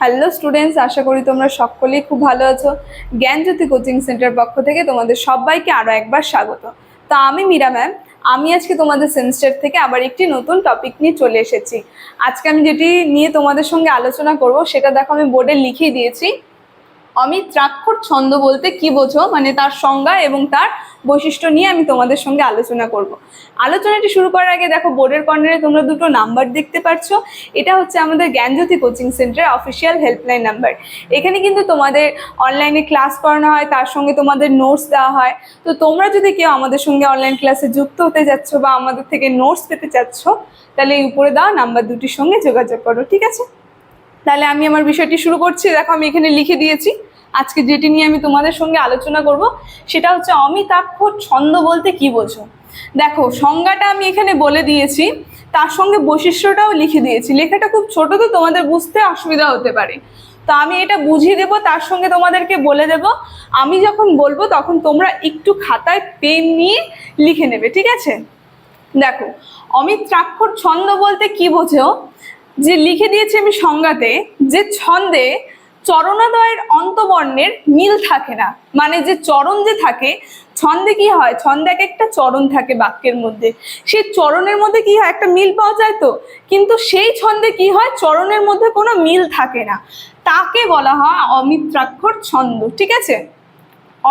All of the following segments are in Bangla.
হ্যালো স্টুডেন্টস আশা করি তোমরা সকলেই খুব ভালো আছো। জ্ঞানজ্যোতি কোচিং সেন্টার পক্ষ থেকে তোমাদের সবাইকে আরও একবার স্বাগত। তো আমি মীরা ম্যাম আমি আজকে তোমাদের সেমিস্টার থেকে আবার একটি নতুন টপিক নিয়ে চলে এসেছি। আজকে আমি যেটি নিয়ে তোমাদের সঙ্গে আলোচনা করব, সেটা দেখো আমি বোর্ডে লিখেই দিয়েছি। অমিত্রাক্ষর ছন্দ বলতে কি বোঝো? মানে তার সংজ্ঞা এবং তার বৈশিষ্ট্য নিয়ে আমি তোমাদের সঙ্গে আলোচনা করব। আলোচনাটি শুরু করার আগে দেখো, বোর্ডের কর্নারে তোমরা দুটো নাম্বার দেখতে পাচ্ছ এটা হচ্ছে আমাদের জ্ঞানজ্যোতি কোচিং সেন্টারের অফিসিয়াল হেল্পলাইন নাম্বার এখানে কিন্তু তোমাদের অনলাইনে ক্লাস করানো হয়, তার সঙ্গে তোমাদের নোটস দেওয়া হয়। তো তোমরা যদি কেউ আমাদের সঙ্গে অনলাইন ক্লাসে যুক্ত হতে যাচ্ছ বা আমাদের থেকে নোটস পেতে চাচ্ছ, তাহলে এই উপরে দেওয়া নাম্বার দুটির সঙ্গে যোগাযোগ করো, ঠিক আছে? তাহলে আমি আমার বিষয়টি শুরু করছি। দেখো, আমি এখানে লিখে দিয়েছি। আজকে যেটি নিয়ে আমি তোমাদের সঙ্গে আলোচনা করব, সেটা হচ্ছে অমিতাক্ষর ছন্দ বলতে কি বোঝো? দেখো, সংজ্ঞাটা আমি এখানে বলে দিয়েছি, তার সঙ্গে বৈশিষ্ট্যটাও লিখে দিয়েছি। লেখাটা খুব ছোট, তো তোমাদের বুঝতে অসুবিধা হতে পারে। তো আমি এটা বুঝিয়ে দেবো, তার সঙ্গে তোমাদেরকে বলে দেব। আমি যখন বলব, তখন তোমরা একটু খাতায় পেন নিয়ে লিখে নেবে, ঠিক আছে? দেখো অমিত্রাক্ষর ছন্দ বলতে কি বোঝো? যে লিখে দিয়েছি আমি সংজ্ঞাতে, যে ছন্দে চরণোদয়ের অন্তবর্ণের মিল থাকে না। মানে যে চরণ যে থাকে, ছন্দে কি হয়? ছন্দে এক একটা চরণ থাকে বাক্যের মধ্যে। সেই চরণের মধ্যে কি হয়? একটা মিল পাওয়া যায় তো? কিন্তু সেই ছন্দে কি হয়? চরণের মধ্যে কোনো মিল থাকে না। তাকে বলা হয় অমিত্রাক্ষর ছন্দ। ঠিক আছে?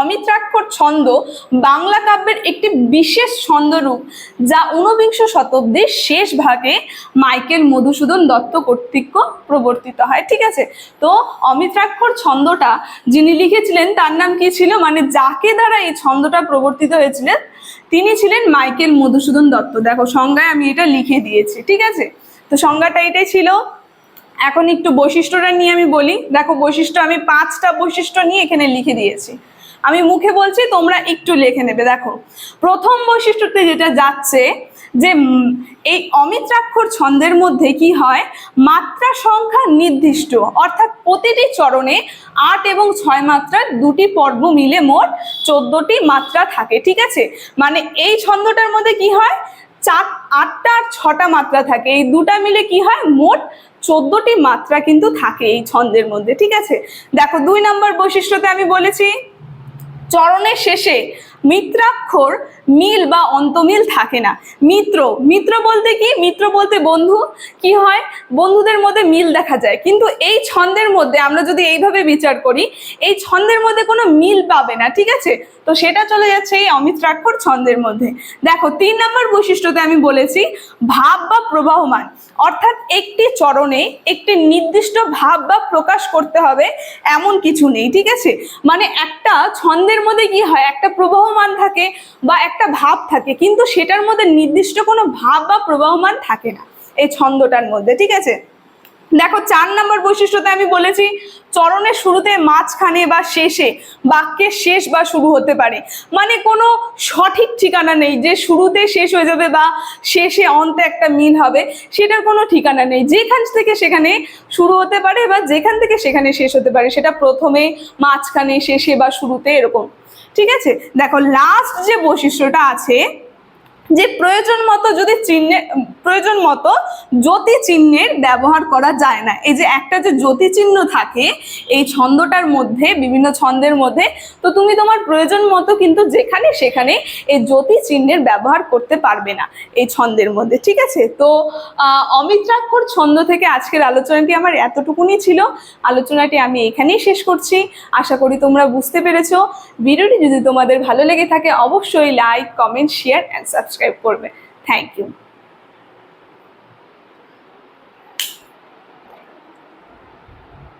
অমিত্রাক্ষর ছন্দ বাংলা কাব্যের একটি বিশেষ ছন্দরূপ যা ঊনবিংশ শতাব্দীর শেষ ভাগে মাইকেল মধুসূদন দত্ত কর্তৃক প্রবর্তিত হয়, ঠিক আছে? তো অমিত্রাক্ষর ছন্দটা যিনি লিখেছিলেন, তার নাম কি ছিল? মানে যাকে দ্বারা এই ছন্দটা প্রবর্তিত হয়েছিলেন, তিনি ছিলেন মাইকেল মধুসূদন দত্ত। দেখো, সংজ্ঞায় আমি এটা লিখে দিয়েছি, ঠিক আছে? তো সংজ্ঞাটা এটাই ছিল। এখন একটু বৈশিষ্ট্যটা নিয়ে আমি বলি। দেখো, বৈশিষ্ট্য আমি পাঁচটা বৈশিষ্ট্য নিয়ে এখানে লিখে দিয়েছি। আমি মুখে বলছি, তোমরা একটু লিখে নেবে। দেখো, প্রথম বৈশিষ্ট্যতে যেটা যাচ্ছে যে এই অমিত্রাক্ষর ছন্দের মধ্যে কি হয়? মাত্রা সংখ্যা নির্দিষ্ট। অর্থাৎ প্রতিটি চরণে আট এবং ছয় মাত্রার দুটি পর্ব মিলে মোট চোদ্দটি মাত্রা থাকে, ঠিক আছে? মানে এই ছন্দটার মধ্যে কি হয়? চার, আটটা আর ছটা মাত্রা থাকে। এই দুটা মিলে কি হয়? মোট চোদ্দটি মাত্রা কিন্তু থাকে এই ছন্দের মধ্যে, ঠিক আছে? দেখো, দুই নম্বর বৈশিষ্ট্যতে আমি বলেছি চরণের শেষে মিত্রাক্ষর মিল বা অন্তমিল থাকে না। মিত্র মিত্র বলতে কি? মিত্র বলতে বন্ধু। কি হয়? বন্ধুদের মধ্যে মিল দেখা যায়। কিন্তু এই ছন্দের মধ্যে আমরা যদি এইভাবে বিচার করি, এই ছন্দের মধ্যে কোনো মিল পাবে না, ঠিক আছে? তো সেটা চলে যাচ্ছে এই অমিত্রাক্ষর ছন্দের মধ্যে। দেখো, তিন নম্বর বৈশিষ্ট্যতে আমি বলেছি, ভাব বা প্রবাহমান। অর্থাৎ একটি চরণে একটি নির্দিষ্ট ভাব বা প্রকাশ করতে হবে, এমন কিছু নেই, ঠিক আছে? মানে একটা ছন্দের মধ্যে কি হয়? একটা প্রবাহমান থাকে বা একটা ভাব থাকে, কিন্তু সেটার মধ্যে নির্দিষ্ট কোনো ভাব বা প্রবাহমান থাকে না এই ছন্দটার মধ্যে, ঠিক আছে? দেখো, চার নম্বর বৈশিষ্ট্যতে আমি বলেছি, চরণের শুরুতে, মাঝখানে বা শেষে, বাক্যের শেষ বা শুরু হতে পারে। মানে কোনো সঠিক ঠিকানা নেই, যে শুরুতে শেষ হয়ে যাবে বা শেষে অন্তে একটা মিল হবে, সেটার কোনো ঠিকানা নেই। যেখান থেকে সেখানে শুরু হতে পারে বা যেখান থেকে সেখানে শেষ হতে পারে, সেটা প্রথমে, মাঝখানে, শেষে বা শুরুতে, এরকম। ঠিক আছে? দেখো লাস্ট যে বৈশিষ্ট্যটা আছে যে প্রয়োজন মতো যদি চিহ্নে, প্রয়োজন মতো জ্যোতি চিহ্নের ব্যবহার করা যায় না। এই যে একটা যে জ্যোতি চিহ্ন থাকে, এই ছন্দটার মধ্যে, বিভিন্ন ছন্দের মধ্যে, তো তুমি তোমার প্রয়োজন মতো কিন্তু যেখানে সেখানে এই জ্যোতি চিহ্নের ব্যবহার করতে পারবে না এই ছন্দের মধ্যে, ঠিক আছে? তো অমিত্রাক্ষর ছন্দ থেকে আজকের আলোচনাটি আমার এতটুকুনি ছিল। আলোচনাটি আমি এখানেই শেষ করছি। আশা করি তোমরা বুঝতে পেরেছ। ভিডিওটি যদি তোমাদের ভালো লেগে থাকে, অবশ্যই like, comment, share and subscribe করবে থ্যাংক ইউ